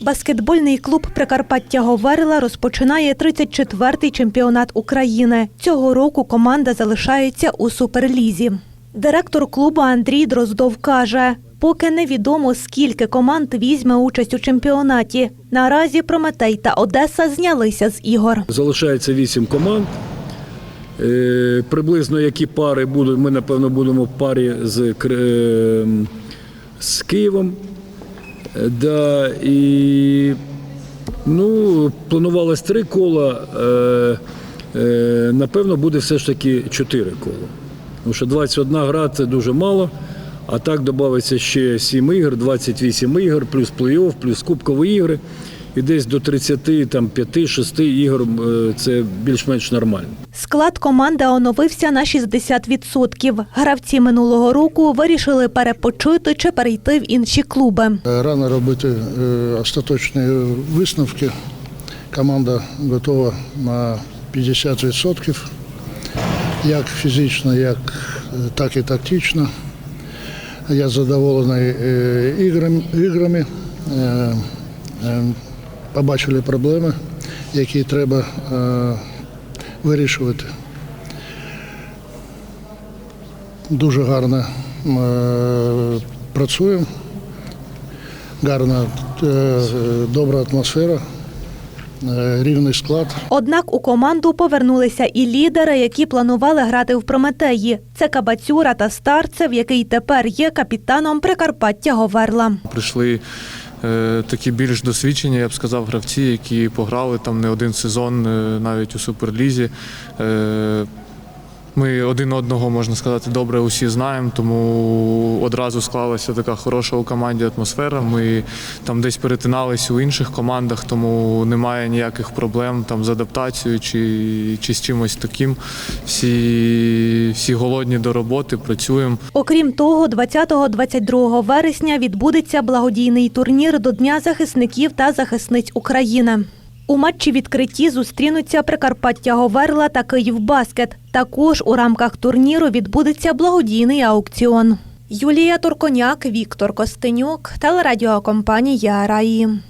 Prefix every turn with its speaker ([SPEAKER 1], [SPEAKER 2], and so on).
[SPEAKER 1] Баскетбольний клуб Прикарпаття Говерла розпочинає 34-й чемпіонат України. Цього року команда залишається у суперлізі. Директор клубу Андрій Дроздов каже, поки невідомо, скільки команд візьме участь у чемпіонаті. Наразі Прометей та Одеса знялися з ігор.
[SPEAKER 2] Залишається вісім команд. Е, Приблизно які пари будуть, ми напевно будемо в парі з, е, з Києвом. Да, і ну, планувалось три кола. Е, е, Напевно, буде все ж таки чотири кола. Тому що 21 гра це дуже мало. А так додається ще 7 ігор, 28 ігор, плюс плей-офф, плюс кубкові ігри. І десь до 30, там, 5-6 ігор е, це більш-менш нормально.
[SPEAKER 1] Склад команди оновився на 60%. Гравці минулого року вирішили перепочити чи перейти в інші клуби.
[SPEAKER 3] Рано робити е, остаточні висновки. Команда готова на 50%, як фізично, як, е, так і тактично. Я задоволений е, іграми. Побачили проблеми, які треба е, вирішувати. Дуже гарно е, працюємо гарна, е, добра атмосфера, рівний склад.
[SPEAKER 1] Однак у команду повернулися і лідери, які планували грати в Прометеї. Це Кабацюра та Старцев, який тепер є капітаном Прикарпаття Говерла.
[SPEAKER 4] Прийшли такі більш досвідчені, я б сказав, гравці, які пограли там не один сезон е, навіть у суперлізі. Ми один одного, можна сказати, добре усі знаємо, тому одразу склалася така хороша у команді атмосфера. Ми там десь перетиналися у інших командах, тому немає ніяких проблем там з адаптацією чи, чи з чимось таким. Всі, всі голодні до роботи, працюємо.
[SPEAKER 1] Окрім того, 20-22 вересня відбудеться благодійний турнір до Дня захисників та захисниць України. У матчі відкритті зустрінуться Прикарпаття Говерла та Київбаскет. Також у рамках турніру відбудеться благодійний аукціон. Юлія Турконяк, Віктор Костенюк, телерадіокомпанія Раї.